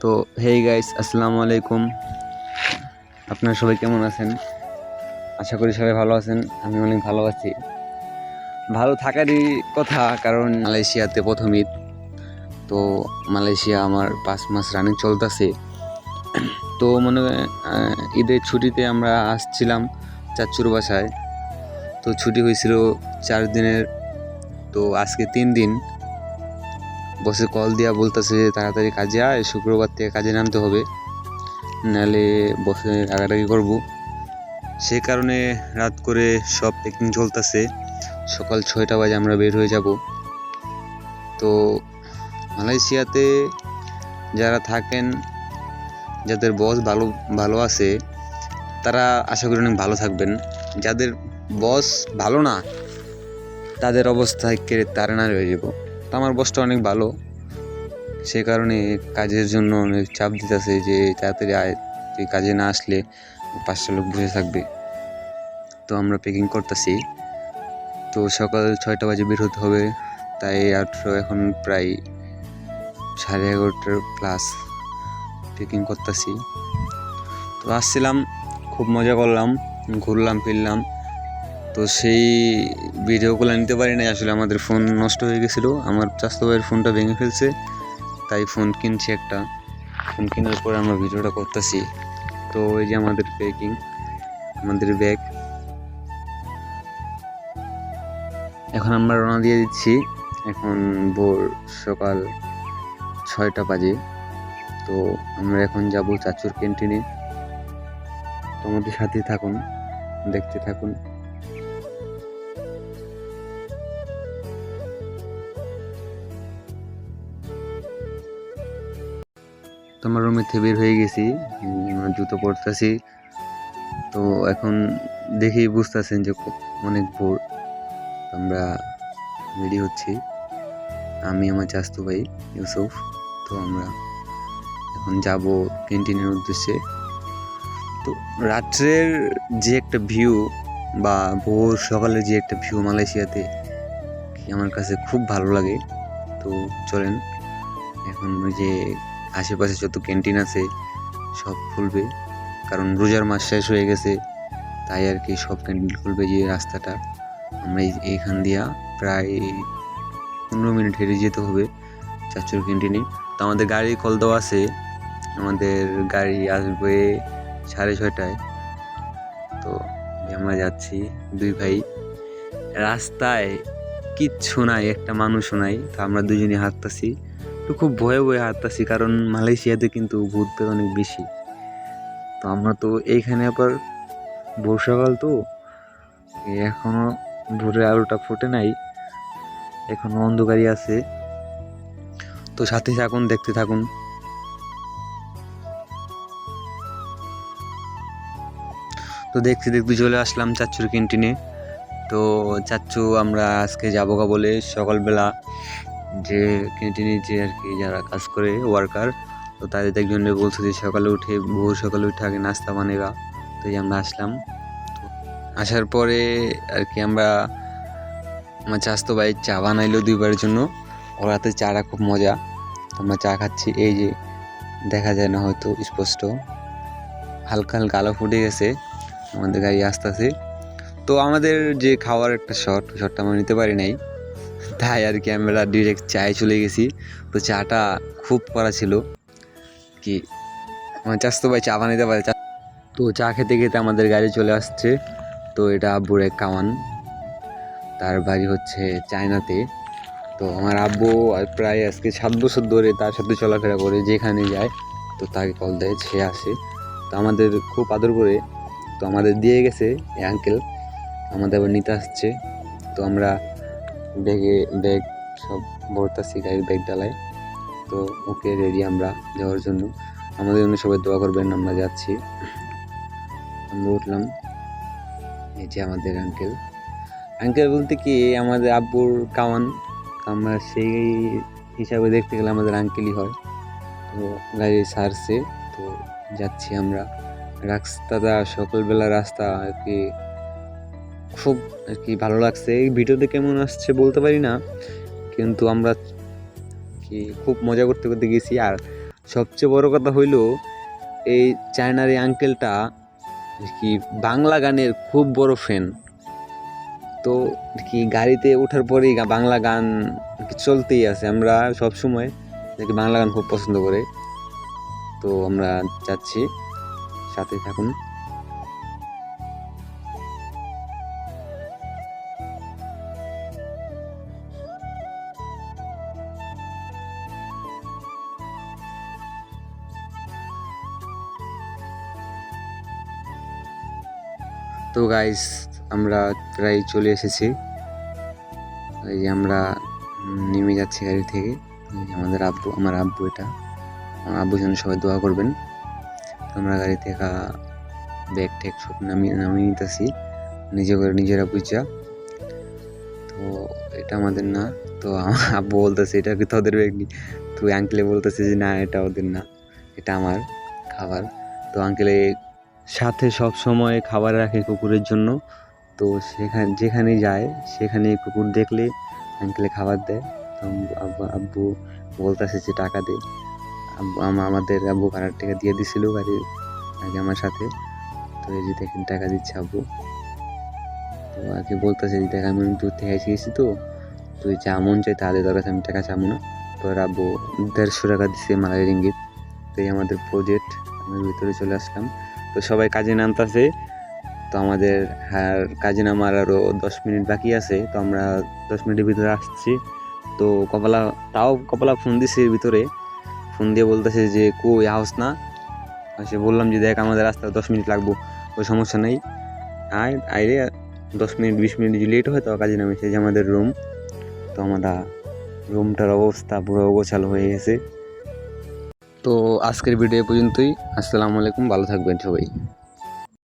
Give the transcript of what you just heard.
তো hey guys আসসালামু আলাইকুম। আপনারা সবাই কেমন আছেন? আশা করি সবাই ভালো আছেন, আমি অনেক ভালো আছি। ভালো থাকারই কথা, কারণ মালয়েশিয়াতে প্রথম ঈদ। তো, মালয়েশিয়া আমার পাঁচ মাস রানিং চলতেছে। তো, মনে ঈদের ছুটিতে আমরা আসছিলাম চাচুর বাসায়। তো, ছুটি হয়েছিল চার দিনের। তো, আজকে তিন দিন। বসে কল দিয়া বলতেছে তাড়াতাড়ি কাজে আয়, শুক্রবার থেকে কাজে নামতে হবে। নাহলে বসে রাগারাগি করব। সে কারণে রাত করে সব প্যাকিং চলতেছে। সকাল ছয়টা বাজে আমরা বের হয়ে যাব। তো মালয়েশিয়াতে যারা থাকেন, যাদের বস ভালো ভালো আছে, তারা আশা করি অনেক ভালো থাকবেন। যাদের বস ভালো না, তাদের অবস্থা একেবারে তারা না রয়ে যাব। আমার বসটা অনেক ভালো। সে কারণে কাজের জন্য অনেক চাপ দিতেছে যে তাড়াতাড়ি আয়, তুই কাজে না আসলে পাঁচটা লোক বসে থাকবে। তো আমরা প্যাকিং করতেছি। তো সকাল ছয়টা বাজে বের হতে হবে। তাই আটশো এখন প্রায় সাড়ে এগারোটার প্লাস প্যাকিং করতেছি। তো আসছিলাম, খুব মজা করলাম, ঘুরলাম, ফিরলাম। তো সেই ভিডিওগুলো নিতে পারি নাই আসলে আমাদের ফোন নষ্ট হয়ে গেছিল। আমার চাস্তো ভাইয়ের ফোনটা ভেঙে ফেলছে, তাই ফোন কিনছি একটা। ফোন কেনার পরে আমরা ভিডিওটা করতেছি। তো এই যে আমাদের প্যাকিং, আমাদের ব্যাগ। এখন আমরা রওনা দিয়ে দিচ্ছি। এখন ভোর সকাল ছয়টা বাজে। তো আমরা এখন যাব চাচুর ক্যান্টিনে। তো আমাদের সাথে থাকুন, দেখতে থাকুন। তো আমরা রুমে থেকে বের হয়ে গেছি জুতো পরতেছি। তো এখন দেখেই বুঝতেছেন যে অনেক ভোর। আমরা রেডি হচ্ছি। আমি, আমার চাস্তু ভাই, ইউসুফ। তো আমরা এখন যাব ক্যান্টিনের উদ্দেশ্যে। তো রাত্রের যে একটা ভিউ বা ভোর সকালের যে একটা ভিউ মালয়েশিয়াতে, আমার কাছে খুব ভালো লাগে। তো চলেন, এখন ওই যে আশেপাশে যত ক্যান্টিন আছে, সব খুলবে। কারণ রোজার মাস শেষ হয়ে গেছে, তাই আর কি সব ক্যান্টিন খুলবে যে রাস্তাটা। আমরা এই- এইখান দিয়া প্রায় পনেরো মিনিট হেঁটে যেতে হবে চাচুর ক্যান্টিনে। তো আমাদের গাড়ি কল দেওয়া আছে, আমাদের গাড়ি আসবে সাড়ে ছয়টায়। তো আমরা যাচ্ছি দুই ভাই। রাস্তায় কিচ্ছু নাই, একটা মানুষও নাই, তো আমরা দুজনে হাঁটতাছি। তো খুব ভয়ে ভয়ে হাঁটতাছি, কারণ মালয়েশিয়াতে কিন্তু ভূত অনেক বেশি। তো আমরা তো এইখানে আবার বর্ষাকাল তো এই এখনও ভোরের আলোটা ফোটে নাই, এখনও অন্ধকারই আছে। তো সাথে থাকুন, দেখতে থাকুন। তো দেখতে দেখতে চলে আসলাম চাচ্চুর ক্যান্টিনে। তো চাচ্চু, আমরা আজকে যাব বলে সকালবেলা যে ক্যান্টিনে যে আর কি, যারা কাজ করে ওয়ার্কার তো তাদের একজনে বলছে যে সকালে উঠে, ভোর সকালে উঠে আগে নাস্তা বানেগা তো এই আমরা আসলাম। আসার পরে আর কি আমরা, আমার চাস্তো ভাই চা বানাইলো দুইবারের জন্য। ওর হাতে চাটা খুব মজা। আমরা চা খাচ্ছি। এই যে দেখা যায় না হয়তো, স্পষ্ট। হালকা হালকা আলো ফুটে গেছে। আমাদের গাড়ি আসতেছে। তো আমাদের যে খাওয়ার একটা শট, শটটা আমরা নিতে পারি নাই। তাই আর কি আমরা ডিরেক্ট চায়ে চলে গেছি। তো চাটা খুব করা ছিল। কি, আমার চাষ চাস্তো ভাই চা বানাইতে পারে, চা তো চা খেতে খেতে আমাদের গাড়ি চলে আসছে। তো এটা আব্বুর এক কামান। তার বাড়ি হচ্ছে চায়নাতে। তো আমার আব্বু প্রায় আজকে সাত বছর ধরে তার সাথে চলাফেরা করে, যেখানে যায়, তো তাকে কল দেয়, সে আসে। তো আমাদের খুব আদর করে, তো আমাদের দিয়ে গেছে এই আঙ্কেল আমাদের আবার নিতে আসছে। তো আমরা ব্যাগে, ব্যাগ সব ভরতাছি গাড়ির ব্যাগ ডালায় তো ওকে রেডি আমরা যাওয়ার জন্য। আমাদের জন্য সবাই দোয়া করবেন, আমরা যাচ্ছি। আমরা উঠলাম। এই যে আমাদের আঙ্কেল আঙ্কেল বলতে কি, আমাদের আব্বুর কামান। আমরা সেই হিসাবে দেখতে গেলে আমাদের আঙ্কেলই হয়। তো গাড়ি সারছে তো যাচ্ছি আমরা। রাস্তাটা সকালবেলা রাস্তা আর কি খুব আর কি ভালো লাগছে। এই ভিডিওতে কেমন আসছে বলতে পারি না, কিন্তু আমরা কি খুব মজা করতে করতে গেছি। আর সবচেয়ে বড় কথা হইল, এই চায়নার এই আঙ্কেলটা কি বাংলা গানের খুব বড় ফ্যান তো কি গাড়িতে ওঠার পরেই বাংলা গান চলতেই আছে। আমরা সব সময় দেখি বাংলা গান খুব পছন্দ করে। তো আমরা যাচ্ছি সাথে থাকুন। তো গাইস আমরা প্রায় চলে এসেছি। এই যে আমরা নেমে যাচ্ছি গাড়ি থেকে। আমাদের আব্বু, আমার আব্বু এটা। আমার আব্বুর জন্য সবাই দোয়া করবেন। আমরা গাড়ি থেকে ব্যাগ ট্যাগ সব নামিয়ে নামিয়ে নিতেছি। নিজে করে নিজেরা বুঝা। তো এটা আমাদের না। তো আমার আব্বু বলতেছে, এটা কি তোদের ব্যাগ নি? তো আঙ্কেলে বলতেছে যে, না, এটা ওদের না। এটা আমার খাবার। তো আঙ্কেলে সাথে সব সময় খাবার রাখে কুকুরের জন্য। তো সেখানে যেখানে যায় সেখানে কুকুর দেখলে আঙ্কেলে খাবার দেয়। আব্বু বলতেছে যে টাকা দে। আব্বু আমাদের আব্বু ভাড়ার টাকা দিয়ে দিছিল গাড়ির আগে আমার সাথে। তো এই যে দেখেন, টাকা দিচ্ছে আব্বু। তো আগে বলতেছে যে, দেখ, আমি দূর থেকে এসে গেছি তো। তুই যা মন চাই তাহলে তোর কাছে আমি টাকা চাবো না। তো ওর আব্বু দেড়শো টাকা দিচ্ছে মালাই রিঙ্গিত তো এই আমাদের প্রজেক্ট আমি ভিতরে চলে আসলাম। তো সবাই কাজে নামতাছে। তো আমাদের আর কাজে নামার আরও দশ মিনিট বাকি আছে, তো আমরা দশ মিনিটের ভিতরে আসছি। তো কপালা, তাও কপালা ফোন দিছে ভিতরে। ফোন দিয়ে বলতেছে যে, কই হাউস না? সে বললাম যে, দেখ, আমাদের রাস্তা দশ মিনিট লাগবো, ওই সমস্যা নেই। আয় আইরে দশ মিনিট, বিশ মিনিট যদি লেট হয়, তো কাজে নামে যে আমাদের রুম তো আমরা রুমটার অবস্থা পুরো গোছালো হয়ে গেছে। তো আজকের ভিডিও পর্যন্তই। আসসালামু আলাইকুম ভালো থাকবেন সবাই।